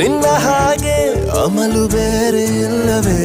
ನಿನ್ನ ಹಾಗೆ ಅಮಲು ಬೇರೆ ಇಲ್ಲವೇ?